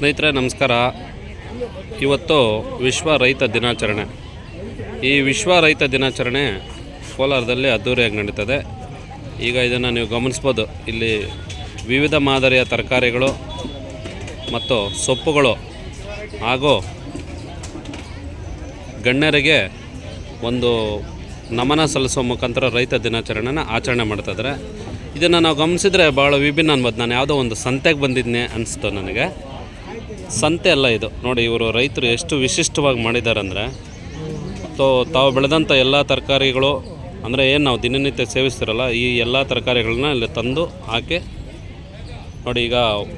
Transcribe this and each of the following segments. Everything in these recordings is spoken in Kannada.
ಸ್ನೇಹಿತರೆ, ನಮಸ್ಕಾರ. ಇವತ್ತು ವಿಶ್ವ ರೈತ ದಿನಾಚರಣೆ. ಈ ವಿಶ್ವ ರೈತ ದಿನಾಚರಣೆ ಕೋಲಾರದಲ್ಲಿ ಅದ್ಧೂರಿಯಾಗಿ ನಡೀತದೆ. ಈಗ ಇದನ್ನು ನೀವು ಗಮನಿಸ್ಬೋದು. ಇಲ್ಲಿ ವಿವಿಧ ಮಾದರಿಯ ತರಕಾರಿಗಳು ಮತ್ತು ಸೊಪ್ಪುಗಳು ಹಾಗೂ ಗಣ್ಯರಿಗೆ ಒಂದು ನಮನ ಸಲ್ಲಿಸುವ ಮುಖಾಂತರ ರೈತ ದಿನಾಚರಣೆನ ಆಚರಣೆ ಮಾಡ್ತಾಯಿದ್ದಾರೆ ಇದನ್ನು ನಾವು ಗಮನಿಸಿದರೆ ಭಾಳ ವಿಭಿನ್ನ ಅನ್ಬೋದು ನಾನು ಯಾವುದೋ ಒಂದು ಸಂತೆಗೆ ಬಂದಿದ್ದೆ ಅನಿಸ್ತು ನನಗೆ. ಸಂತೆ ಅಲ್ಲ ಇದು. ನೋಡಿ, ಇವರು ರೈತರು ಎಷ್ಟು ವಿಶಿಷ್ಟವಾಗಿ ಮಾಡಿದ್ದಾರೆ ಅಂದರೆ ಸೊ ತಾವು ಬೆಳೆದಂಥ ಎಲ್ಲ ತರಕಾರಿಗಳು, ಅಂದರೆ ಏನು ನಾವು ದಿನನಿತ್ಯ ಸೇವಿಸ್ತಿರಲ್ಲ, ಈ ಎಲ್ಲ ತರಕಾರಿಗಳನ್ನ ಇಲ್ಲಿ ತಂದು ಹಾಕಿ, ನೋಡಿ, ಈಗ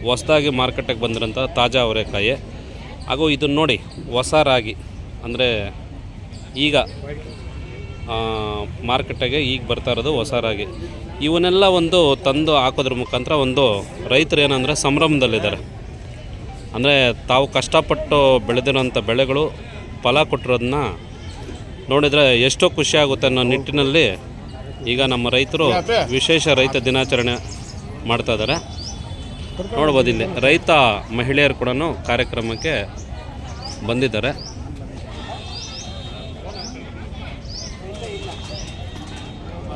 ಹೊಸದಾಗಿ ಮಾರ್ಕೆಟಿಗೆ ಬಂದಿರೋಂಥ ತಾಜಾ ಅವರೆಕಾಯಿ. ಹಾಗೂ ಇದನ್ನು ನೋಡಿ, ಹೊಸ ರಾಗಿ. ಅಂದರೆ ಈಗ ಮಾರ್ಕೆಟಿಗೆ ಈಗ ಬರ್ತಾ ಇರೋದು ಹೊಸ ರಾಗಿ. ಇವನ್ನೆಲ್ಲ ಒಂದು ತಂದು ಹಾಕೋದ್ರ ಮುಖಾಂತರ ಒಂದು ರೈತರು ಏನಂದರೆ ಸಂಭ್ರಮದಲ್ಲಿದ್ದಾರೆ. ಅಂದರೆ ತಾವು ಕಷ್ಟಪಟ್ಟು ಬೆಳೆದಿರೋಂಥ ಬೆಳೆಗಳು ಫಲ ಕೊಟ್ಟಿರೋದನ್ನ ನೋಡಿದರೆ ಎಷ್ಟೋ ಖುಷಿಯಾಗುತ್ತೆ ಅನ್ನೋ ನಿಟ್ಟಿನಲ್ಲಿ ಈಗ ನಮ್ಮ ರೈತರು ವಿಶೇಷ ರೈತ ದಿನಾಚರಣೆ ಮಾಡ್ತಾ ಇದ್ದಾರೆ. ನೋಡ್ಬೋದು ಇಲ್ಲಿ ರೈತ ಮಹಿಳೆಯರು ಕೂಡ ಕಾರ್ಯಕ್ರಮಕ್ಕೆ ಬಂದಿದ್ದಾರೆ.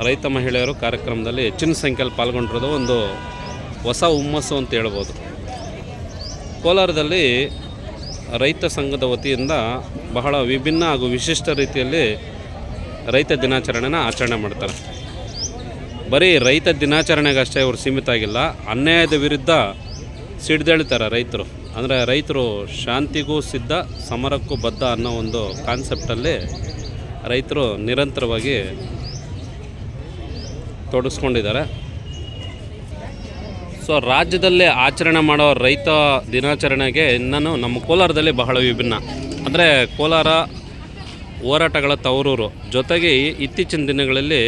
ರೈತ ಮಹಿಳೆಯರು ಕಾರ್ಯಕ್ರಮದಲ್ಲಿ ಹೆಚ್ಚಿನ ಸಂಖ್ಯೆಯಲ್ಲಿ ಪಾಲ್ಗೊಂಡಿರೋದು ಒಂದು ಹೊಸ ಹುಮ್ಮಸ್ಸು ಅಂತ ಹೇಳ್ಬೋದು. ಕೋಲಾರದಲ್ಲಿ ರೈತ ಸಂಘದ ವತಿಯಿಂದ ಬಹಳ ವಿಭಿನ್ನ ಹಾಗೂ ವಿಶಿಷ್ಟ ರೀತಿಯಲ್ಲಿ ರೈತ ದಿನಾಚರಣೆನ ಆಚರಣೆ ಮಾಡ್ತಾರೆ. ಬರೀ ರೈತ ದಿನಾಚರಣೆಗಷ್ಟೇ ಇವರು ಸೀಮಿತ ಆಗಿಲ್ಲ, ಅನ್ಯಾಯದ ವಿರುದ್ಧ ಸಿಡ್ದೇಳ್ತಾರೆ ರೈತರು. ಅಂದರೆ ರೈತರು ಶಾಂತಿಗೂ ಸಿದ್ಧ, ಸಮರಕ್ಕೂ ಬದ್ಧ ಅನ್ನೋ ಒಂದು ಕಾನ್ಸೆಪ್ಟಲ್ಲಿ ರೈತರು ನಿರಂತರವಾಗಿ ತೊಡಗಿಸ್ಕೊಂಡಿದ್ದಾರೆ. ಸೊ ರಾಜ್ಯದಲ್ಲೇ ಆಚರಣೆ ಮಾಡೋ ರೈತ ದಿನಾಚರಣೆಗೆ ಇನ್ನೂ ನಮ್ಮ ಕೋಲಾರದಲ್ಲಿ ಬಹಳ ವಿಭಿನ್ನ. ಅಂದರೆ ಕೋಲಾರ ಹೋರಾಟಗಳ ತವರೂರು. ಜೊತೆಗೆ ಇತ್ತೀಚಿನ ದಿನಗಳಲ್ಲಿ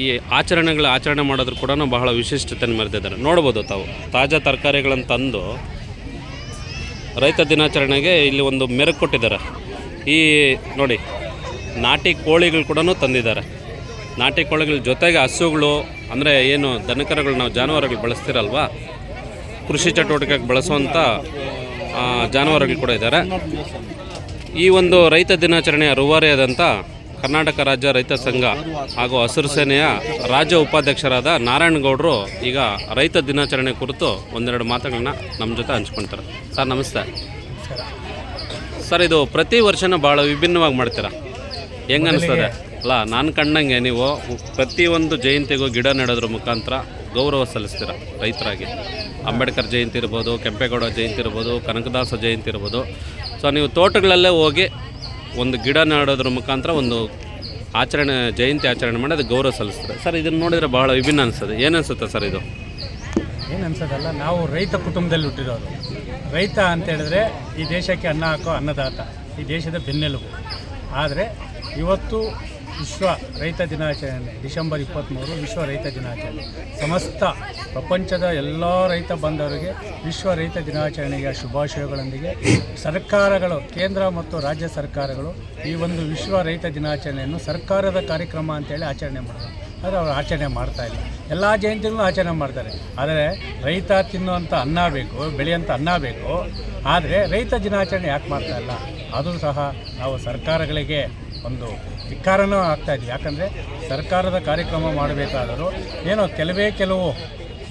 ಈ ಆಚರಣೆಗಳ ಆಚರಣೆ ಮಾಡೋದ್ರ ಕೂಡ ಬಹಳ ವಿಶಿಷ್ಟತೆಯನ್ನು ಮೆರೆದಿದ್ದಾರೆ. ನೋಡ್ಬೋದು ತಾವು. ತಾಜಾ ತರಕಾರಿಗಳನ್ನು ತಂದು ರೈತ ದಿನಾಚರಣೆಗೆ ಇಲ್ಲಿ ಒಂದು ಮೆರುಗು ಕೊಟ್ಟಿದ್ದಾರೆ. ಈ ನೋಡಿ, ನಾಟಿ ಕೋಳಿಗಳು ಕೂಡ ತಂದಿದ್ದಾರೆ. ನಾಟಿ ಕೋಳಿಗಳ ಜೊತೆಗೆ ಹಸುಗಳು, ಅಂದರೆ ಏನು ದನಕರುಗಳು ನಾವು ಜಾನುವಾರುಗಳು ಬಳಸ್ತಿರಲ್ವಾ? ಕೃಷಿ ಚಟುವಟಿಕೆಗೆ ಬಳಸುವಂಥ ಜಾನುವಾರುಗಳು ಕೂಡ ಇದ್ದಾರೆ ಈ ಒಂದು ರೈತ ದಿನಾಚರಣೆಯ ರೂವಾರಿಯಾದಂಥ ಕರ್ನಾಟಕ ರಾಜ್ಯ ರೈತ ಸಂಘ ಹಾಗೂ ಹಸಿರು ಸೇನೆಯ ರಾಜ್ಯ ಉಪಾಧ್ಯಕ್ಷರಾದ ನಾರಾಯಣಗೌಡರು ಈಗ ರೈತ ದಿನಾಚರಣೆ ಕುರಿತು ಒಂದೆರಡು ಮಾತುಗಳನ್ನ ನಮ್ಮ ಜೊತೆ ಹಂಚ್ಕೊಳ್ತಾರೆ. ಸರ್, ನಮಸ್ತೆ. ಸರ್, ಇದು ಪ್ರತಿ ವರ್ಷನೂ ಭಾಳ ವಿಭಿನ್ನವಾಗಿ ಮಾಡ್ತೀರಾ? ಹೆಂಗೆ ಅನಿಸ್ತದೆ? ಅಲ್ಲ, ನಾನು ಕಂಡಂಗೆ ನೀವು ಪ್ರತಿಯೊಂದು ಜಯಂತಿಗೂ ಗಿಡ ನೆಡೋದ್ರ ಮುಖಾಂತರ ಗೌರವ ಸಲ್ಲಿಸ್ತೀರ ರೈತರಾಗಿ? ಅಂಬೇಡ್ಕರ್ ಜಯಂತಿ ಇರ್ಬೋದು, ಕೆಂಪೇಗೌಡ ಜಯಂತಿ ಇರ್ಬೋದು, ಕನಕದಾಸ ಜಯಂತಿ ಇರ್ಬೋದು. ಸೊ ನೀವು ತೋಟಗಳಲ್ಲೇ ಹೋಗಿ ಒಂದು ಗಿಡ ನೆಡೋದ್ರ ಮುಖಾಂತರ ಒಂದು ಆಚರಣೆ, ಜಯಂತಿ ಆಚರಣೆ ಮಾಡಿ ಅದು ಗೌರವ ಸಲ್ಲಿಸ್ತಾರೆ? ಸರ್, ಇದನ್ನು ನೋಡಿದರೆ ಭಾಳ ವಿಭಿನ್ನ ಅನಿಸ್ತದೆ ಏನು ಅನಿಸುತ್ತೆ ಸರ್ ಇದು? ಏನು ನಾವು ರೈತ ಕುಟುಂಬದಲ್ಲಿ ಹುಟ್ಟಿರೋದು ರೈತ ಅಂತ ಹೇಳಿದ್ರೆ ಈ ದೇಶಕ್ಕೆ ಅನ್ನ ಹಾಕೋ ಅನ್ನದಾತ, ಈ ದೇಶದ ಬೆನ್ನೆಲುಬು. ಆದರೆ ಇವತ್ತು ವಿಶ್ವ ರೈತ ದಿನಾಚರಣೆ, ಡಿಸೆಂಬರ್ ಇಪ್ಪತ್ತ್ಮೂರು ವಿಶ್ವ ರೈತ ದಿನಾಚರಣೆ. ಸಮಸ್ತ ಪ್ರಪಂಚದ ಎಲ್ಲ ರೈತ ಬಂಧವರಿಗೆ ವಿಶ್ವ ರೈತ ದಿನಾಚರಣೆಯ ಶುಭಾಶಯಗಳೊಂದಿಗೆ ಸರ್ಕಾರಗಳು, ಕೇಂದ್ರ ಮತ್ತು ರಾಜ್ಯ ಸರ್ಕಾರಗಳು ಈ ಒಂದು ವಿಶ್ವ ರೈತ ದಿನಾಚರಣೆಯನ್ನು ಸರ್ಕಾರದ ಕಾರ್ಯಕ್ರಮ ಅಂತೇಳಿ ಆಚರಣೆ ಮಾಡೋದು ಆದರೆ ಅವರು ಆಚರಣೆ ಮಾಡ್ತಾ ಇಲ್ಲ ಎಲ್ಲ ಜಯಂತಿಗಳನ್ನೂ ಆಚರಣೆ ಮಾಡ್ತಾರೆ. ಆದರೆ ರೈತ ತಿನ್ನುವಂಥ ಅನ್ನ ಬೇಕು ಬೆಳೆಯುವಂಥ ಅನ್ನ ಬೇಕು. ಆದರೆ ರೈತ ದಿನಾಚರಣೆ ಯಾಕೆ ಮಾಡ್ತಾ ಇಲ್ಲ? ಅದು ಸಹ ನಾವು ಸರ್ಕಾರಗಳಿಗೆ ಒಂದು ಧಿಕ್ಕಾರನೂ ಆಗ್ತಾ ಇದೆ. ಯಾಕಂದರೆ ಸರ್ಕಾರದ ಕಾರ್ಯಕ್ರಮ ಮಾಡಬೇಕಾದರೂ ಏನೋ ಕೆಲವೇ ಕೆಲವು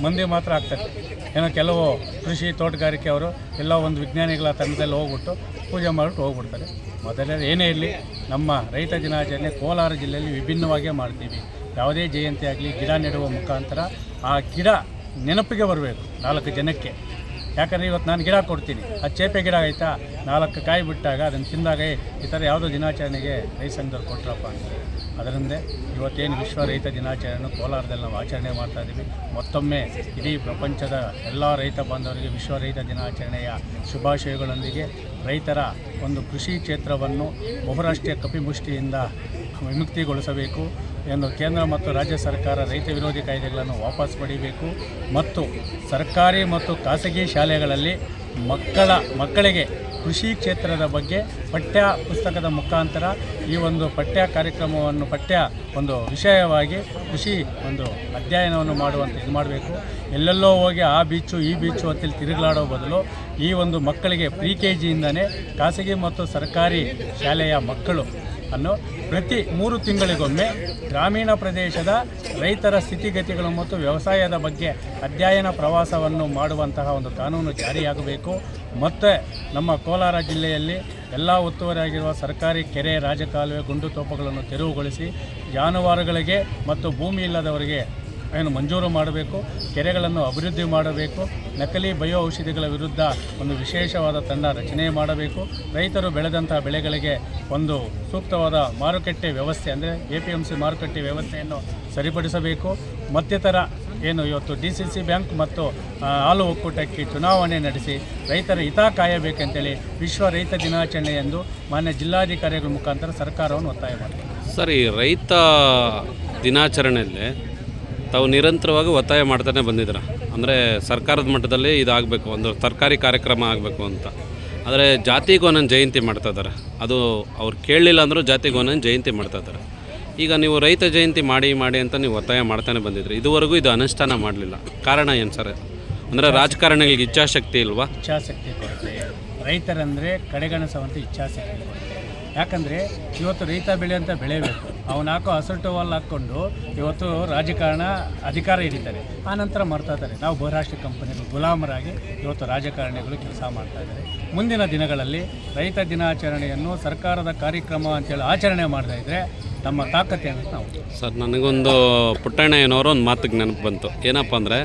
ಮಂದಿ ಮಾತ್ರ ಆಗ್ತದೆ ಏನೋ ಕೆಲವು ಕೃಷಿ ತೋಟಗಾರಿಕೆ ಅವರು ಎಲ್ಲ ಒಂದು ವಿಜ್ಞಾನಿಗಳ ತಂಡದಲ್ಲಿ ಹೋಗ್ಬಿಟ್ಟು ಪೂಜೆ ಮಾಡಿಬಿಟ್ಟು ಹೋಗ್ಬಿಡ್ತಾರೆ. ಮೊದಲೇ ಏನೇ ಇರಲಿ, ನಮ್ಮ ರೈತ ದಿನಾಚರಣೆ ಕೋಲಾರ ಜಿಲ್ಲೆಯಲ್ಲಿ ವಿಭಿನ್ನವಾಗೇ ಮಾಡ್ತೀವಿ. ಯಾವುದೇ ಜಯಂತಿ ಆಗಲಿ, ಗಿಡ ನೆಡುವ ಮುಖಾಂತರ ಆ ಗಿಡ ನೆನಪಿಗೆ ಬರಬೇಕು ನಾಲ್ಕು ಜನಕ್ಕೆ. ಯಾಕಂದರೆ ಇವತ್ತು ನಾನು ಗಿಡ ಕೊಡ್ತೀನಿ. ಅದು ಚೇಪೆ ಗಿಡ ಆಯಿತಾ? ನಾಲ್ಕು ಕಾಯಿ ಬಿಟ್ಟಾಗ ಅದನ್ನು ತಿಂದಾಗ "ಏ, ಈ ಥರ ಯಾವುದೋ ದಿನಾಚರಣೆಗೆ ರೈತ ಸಂಘದವ್ರು ಕೊಟ್ಟರಪ್ಪ ಅಂತ. ಅದರಿಂದ ಇವತ್ತೇನು ವಿಶ್ವ ರೈತ ದಿನಾಚರಣೆ ಕೋಲಾರದಲ್ಲಿ ನಾವು ಆಚರಣೆ ಮಾಡ್ತಾ ಇದ್ದೀವಿ. ಮತ್ತೊಮ್ಮೆ ಇಡೀ ಪ್ರಪಂಚದ ಎಲ್ಲ ರೈತ ಬಾಂಧವರಿಗೆ ವಿಶ್ವ ರೈತ ದಿನಾಚರಣೆಯ ಶುಭಾಶಯಗಳೊಂದಿಗೆ ರೈತರ ಒಂದು ಕೃಷಿ ಕ್ಷೇತ್ರವನ್ನು ಬಹುರಾಷ್ಟ್ರೀಯ ಕಪಿಮುಷ್ಟಿಯಿಂದ ವಿಮುಕ್ತಿಗೊಳಿಸಬೇಕು ಎಂದು ಕೇಂದ್ರ ಮತ್ತು ರಾಜ್ಯ ಸರ್ಕಾರ ರೈತ ವಿರೋಧಿ ಕಾಯ್ದೆಗಳನ್ನು ವಾಪಸ್ ಪಡಿಬೇಕು ಮತ್ತು ಸರ್ಕಾರಿ ಮತ್ತು ಖಾಸಗಿ ಶಾಲೆಗಳಲ್ಲಿ ಮಕ್ಕಳ ಮಕ್ಕಳಿಗೆ ಕೃಷಿ ಕ್ಷೇತ್ರದ ಬಗ್ಗೆ ಪಠ್ಯ ಪುಸ್ತಕದ ಮುಖಾಂತರ ಈ ಒಂದು ಪಠ್ಯ ಕಾರ್ಯಕ್ರಮವನ್ನು ಪಠ್ಯ ಒಂದು ವಿಷಯವಾಗಿ ಕೃಷಿ ಒಂದು ಅಧ್ಯಯನವನ್ನು ಮಾಡುವಂತ ಇದು ಮಾಡಬೇಕು. ಎಲ್ಲೆಲ್ಲೋ ಹೋಗಿ ಆ ಬೀಚು ಈ ಬೀಚು ಅಂತೇಳಿ ತಿರುಗಲಾಡೋ ಬದಲು ಈ ಒಂದು ಮಕ್ಕಳಿಗೆ ಪ್ರಿ ಕೆ ಜಿಯಿಂದನೇ ಖಾಸಗಿ ಮತ್ತು ಸರ್ಕಾರಿ ಶಾಲೆಯ ಮಕ್ಕಳು ಅನ್ನು ಪ್ರತಿ ಮೂರು ತಿಂಗಳಿಗೊಮ್ಮೆ ಗ್ರಾಮೀಣ ಪ್ರದೇಶದ ರೈತರ ಸ್ಥಿತಿಗತಿಗಳು ಮತ್ತು ವ್ಯವಸಾಯದ ಬಗ್ಗೆ ಅಧ್ಯಯನ ಪ್ರವಾಸವನ್ನು ಮಾಡುವಂತಹ ಒಂದು ಕಾನೂನು ಜಾರಿಯಾಗಬೇಕು. ಮತ್ತು ನಮ್ಮ ಕೋಲಾರ ಜಿಲ್ಲೆಯಲ್ಲಿ ಎಲ್ಲ ಒತ್ತುವರಿಯಾಗಿರುವ ಸರ್ಕಾರಿ ಕೆರೆ, ರಾಜಕಾಲುವೆ, ಗುಂಡು ತೋಪಗಳನ್ನು ತೆರವುಗೊಳಿಸಿ ಜಾನುವಾರುಗಳಿಗೆ ಮತ್ತು ಭೂಮಿ ಇಲ್ಲದವರಿಗೆ ಏನು ಮಂಜೂರು ಮಾಡಬೇಕು, ಕೆರೆಗಳನ್ನು ಅಭಿವೃದ್ಧಿ ಮಾಡಬೇಕು, ನಕಲಿ ಬಯೋ ಔಷಧಿಗಳ ವಿರುದ್ಧ ಒಂದು ವಿಶೇಷವಾದ ತಂಡ ರಚನೆ ಮಾಡಬೇಕು, ರೈತರು ಬೆಳೆದಂಥ ಬೆಳೆಗಳಿಗೆ ಒಂದು ಸೂಕ್ತವಾದ ಮಾರುಕಟ್ಟೆ ವ್ಯವಸ್ಥೆ ಅಂದರೆ ಎ ಪಿ ಎಂ ಸಿ ಮಾರುಕಟ್ಟೆ ವ್ಯವಸ್ಥೆಯನ್ನು ಸರಿಪಡಿಸಬೇಕು, ಮತ್ತಿತರ ಏನು ಇವತ್ತು ಡಿ ಸಿ ಸಿ ಬ್ಯಾಂಕ್ ಮತ್ತು ಹಾಲು ಒಕ್ಕೂಟಕ್ಕೆ ಚುನಾವಣೆ ನಡೆಸಿ ರೈತರ ಹಿತ ಕಾಯಬೇಕಂತೇಳಿ ವಿಶ್ವ ರೈತ ದಿನಾಚರಣೆ ಎಂದು ಮಾನ್ಯ ಜಿಲ್ಲಾಧಿಕಾರಿಗಳ ಮುಖಾಂತರ ಸರ್ಕಾರವನ್ನು ಒತ್ತಾಯ ಮಾಡ್ತಾರೆ ಸರ್, ಈ ರೈತ ದಿನಾಚರಣೆಯಲ್ಲಿ ತಾವು ನಿರಂತರವಾಗಿ ಒತ್ತಾಯ ಮಾಡ್ತಾನೆ ಬಂದಿದ್ದೀರ. ಅಂದರೆ ಸರ್ಕಾರದ ಮಟ್ಟದಲ್ಲಿ ಇದಾಗಬೇಕು, ಒಂದು ಸರ್ಕಾರಿ ಕಾರ್ಯಕ್ರಮ ಆಗಬೇಕು ಅಂತ. ಆದರೆ ಜಾತಿಗೆ ಒಂದೊಂದು ಜಯಂತಿ ಮಾಡ್ತಾ ಇದ್ದಾರೆ. ಅದು ಅವ್ರು ಕೇಳಲಿಲ್ಲ ಅಂದರೂ ಜಾತಿಗೆ ಒಂದೊಂದು ಜಯಂತಿ ಮಾಡ್ತಾ ಇದ್ದಾರೆ. ಈಗ ನೀವು ರೈತ ಜಯಂತಿ ಮಾಡಿ ಮಾಡಿ ಅಂತ ನೀವು ಒತ್ತಾಯ ಮಾಡ್ತಾನೆ ಬಂದಿದ್ರಿ. ಇದುವರೆಗೂ ಇದು ಅನುಷ್ಠಾನ ಮಾಡಲಿಲ್ಲ. ಕಾರಣ ಏನು ಸರ್? ಅಂದರೆ ರಾಜಕಾರಣಿಗಳಿಗೆ ಇಚ್ಛಾಶಕ್ತಿ ಇಲ್ವಾ? ಇಚ್ಛಾಶಕ್ತಿ ಕೊರತೆ. ರೈತರಂದರೆ ಕಡೆಗಣಿಸುವಂಥ ಇಚ್ಛಾಶಕ್ತಿ ಯಾಕಂದರೆ ಇವತ್ತು ರೈತ ಬೆಳೆಯಂತ ಬೆಳೆಯಬೇಕು. ಅವನು ಹಾಕೋ ಹಸಟು ವಾಲ್ ಹಾಕ್ಕೊಂಡು ಇವತ್ತು ರಾಜಕಾರಣ ಅಧಿಕಾರ ಹಿಡಿತಾರೆ. ಆ ನಂತರ ನಾವು ಬಹುರಾಷ್ಟ್ರೀಯ ಕಂಪನಿಗಳು ಗುಲಾಮರಾಗಿ ಇವತ್ತು ರಾಜಕಾರಣಿಗಳು ಕೆಲಸ ಮಾಡ್ತಾ ಇದ್ದಾರೆ. ಮುಂದಿನ ದಿನಗಳಲ್ಲಿ ರೈತ ದಿನಾಚರಣೆಯನ್ನು ಸರ್ಕಾರದ ಕಾರ್ಯಕ್ರಮ ಅಂತೇಳಿ ಆಚರಣೆ ಮಾಡ್ತಾ ಇದ್ದರೆ ನಮ್ಮ ತಾಕತ್ತೇನು ನಾವು? ಸರ್ ನನಗೊಂದು ಪುಟ್ಟಣ್ಣಯ್ಯನವರು ಒಂದು ಮಾತಿಗೆ ನೆನಪು ಬಂತು. ಏನಪ್ಪ ಅಂದರೆ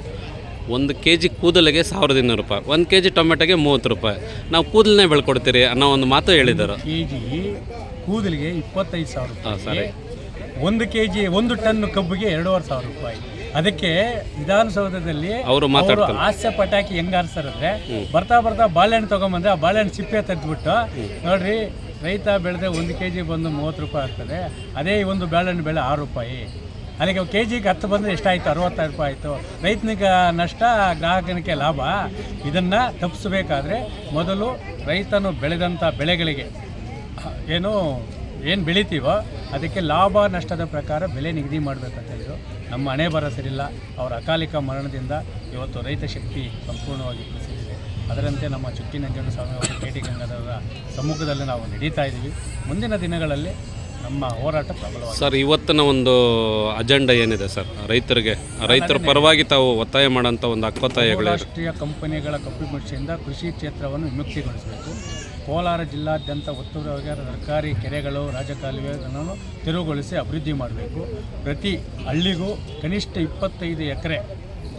ಒಂದು ಕೆ ಜಿ ಕೂದಲಿಗೆ ಸಾವಿರದ ಇನ್ನೂರು ರೂಪಾಯಿ ಒಂದು ಕೆ ಜಿ ಟೊಮೆಟೊಗೆ ಮೂವತ್ತು ರೂಪಾಯಿ. ನಾವು ಕೂದಲನ್ನೇ ಬೆಳ್ಕೊಡ್ತೀರಿ ಅನ್ನೋ ಒಂದು ಮಾತು ಹೇಳಿದರು. ಕೆ ಜಿ ಕೂದಲಿಗೆ ಇಪ್ಪತ್ತೈದು ಸಾವಿರ ಹಾಂ ಸರಿ. ರೂಪಾಯಿ ಒಂದು ಕೆ ಜಿ ಒಂದು ಟನ್ ಕಬ್ಬಿಗೆ ಎರಡೂವರೆ ಸಾವಿರ ರೂಪಾಯಿ. ಅದಕ್ಕೆ ವಿಧಾನಸೌಧದಲ್ಲಿ ಅವರು ಮಾತಾಡ್ತಾರೆ. ಹಾಸ್ಯ ಪಟಾಕಿ ಹೆಂಗ್ ಹಾರಿಸ್ತಾರಂದ್ರೆ ಬರ್ತಾ ಬರ್ತಾ ಬಾಳೆಹಣ್ಣು ತಗೊಂಬಂದ್ರೆ ಆ ಬಾಳೆಹಣ್ಣು ಸಿಪ್ಪೆ ತೆಗೆದ್ಬಿಟ್ಟು ನೋಡ್ರಿ ರೈತ ಬೆಳೆದ ಒಂದು ಕೆ ಜಿ ಬಂದು ಮೂವತ್ತು ರೂಪಾಯಿ ಆಗ್ತದೆ. ಅದೇ ಒಂದು ಬಾಳೆಹಣ್ಣು ಬೆಳೆ ಆರು ರೂಪಾಯಿ. ಅಲ್ಲಿಗೆ ಕೆ ಜಿಗೆ ಹತ್ತು ಬಂದರೆ ಎಷ್ಟಾಯಿತು? ಅರವತ್ತಾರು ರೂಪಾಯಿ ಆಯಿತು. ರೈತನಿಗೆ ನಷ್ಟ, ಗ್ರಾಹಕನಿಗೆ ಲಾಭ. ಇದನ್ನು ತಪ್ಪಿಸಬೇಕಾದ್ರೆ ಮೊದಲು ರೈತನು ಬೆಳೆದಂಥ ಬೆಳೆಗಳಿಗೆ, ಏನು ಏನು ಬೆಳಿತೀವೋ ಅದಕ್ಕೆ ಲಾಭ, ನಷ್ಟದ ಪ್ರಕಾರ ಬೆಲೆ ನಿಗದಿ ಮಾಡಬೇಕಂತ ಹೇಳಿದರು ನಮ್ಮ ಹಣೆ ಬರ ಸರಿಲ್ಲ ಅವರ ಅಕಾಲಿಕ ಮರಣದಿಂದ ಇವತ್ತು ರೈತ ಶಕ್ತಿ ಸಂಪೂರ್ಣವಾಗಿ ಕುಸಿದಿದೆ. ಅದರಂತೆ ನಮ್ಮ ಚುಕ್ಕಿ ನಂಜನ ಸ್ವಾಮಿ ಅವರು ಕೆ ಟಿ ಗಂಗಾಧರರ ಸಮ್ಮುಖದಲ್ಲಿ ನಾವು ನಡೀತಾ ಇದ್ದೀವಿ. ಮುಂದಿನ ದಿನಗಳಲ್ಲಿ ನಮ್ಮ ಹೋರಾಟ ಪ್ರಬಲವಾಗಿದೆ. ಸರ್ ಇವತ್ತಿನ ಒಂದು ಅಜೆಂಡಾ ಏನಿದೆ ಸರ್? ರೈತರಿಗೆ ರೈತರ ಪರವಾಗಿ ತಾವು ಒತ್ತಾಯ ಮಾಡೋಂಥ ಒಂದು ಅಕ್ಕೊತ್ತಾಯಗಳು ರಾಷ್ಟ್ರೀಯ ಕಂಪನಿಗಳ ಕಪಿಮುಷ್ಟಿಯಿಂದ ಕೃಷಿ ಕ್ಷೇತ್ರವನ್ನು ವಿಮುಕ್ತಿಗೊಳಿಸಬೇಕು. ಕೋಲಾರ ಜಿಲ್ಲಾದ್ಯಂತ ಒತ್ತುವರಿಗೆ ಸರ್ಕಾರಿ ಕೆರೆಗಳು ರಾಜಕಾಲುವೆಗಳನ್ನು ತೆರವುಗೊಳಿಸಿ ಅಭಿವೃದ್ಧಿ ಮಾಡಬೇಕು. ಪ್ರತಿ ಹಳ್ಳಿಗೂ ಕನಿಷ್ಠ ಇಪ್ಪತ್ತೈದು ಎಕರೆ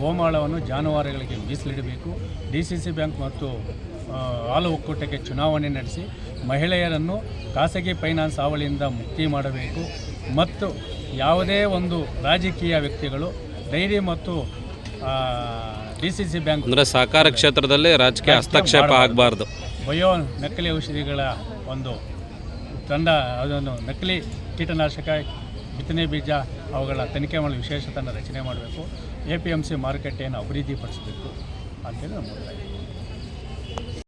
ಗೋಮಾಳವನ್ನು ಜಾನುವಾರುಗಳಿಗೆ ಮೀಸಲಿಡಬೇಕು. ಡಿ ಸಿ ಸಿ ಬ್ಯಾಂಕ್ ಮತ್ತು ಹಾಲು ಒಕ್ಕೂಟಕ್ಕೆ ಚುನಾವಣೆ ನಡೆಸಿ ಮಹಿಳೆಯರನ್ನು ಖಾಸಗಿ ಫೈನಾನ್ಸ್ ಹಾವಳಿಯಿಂದ ಮುಕ್ತಿ ಮಾಡಬೇಕು. ಮತ್ತು ಯಾವುದೇ ಒಂದು ರಾಜಕೀಯ ವ್ಯಕ್ತಿಗಳು ಡೈರಿ ಮತ್ತು ಡಿ ಸಿ ಸಿ ಬ್ಯಾಂಕ್ ಅಂದರೆ ಸಹಕಾರ ಕ್ಷೇತ್ರದಲ್ಲಿ ರಾಜಕೀಯ ಹಸ್ತಕ್ಷೇಪ ಆಗಬಾರ್ದು. ಬಯೋ ನಕಲಿ ಔಷಧಿಗಳ ಒಂದು ತಂಡ ಅದನ್ನು ನಕಲಿ ಕೀಟನಾಶಕ ಬಿತ್ತನೆ ಬೀಜ ಅವುಗಳ ತನಿಖೆ ಮಾಡಲು ವಿಶೇಷ ತಂಡ ರಚನೆ ಮಾಡಬೇಕು. ಎ ಪಿ ಎಂ ಸಿ ಮಾರುಕಟ್ಟೆಯನ್ನು ಅಭಿವೃದ್ಧಿಪಡಿಸಬೇಕು ಅಂತೇಳಿ ನಮ್ಮ.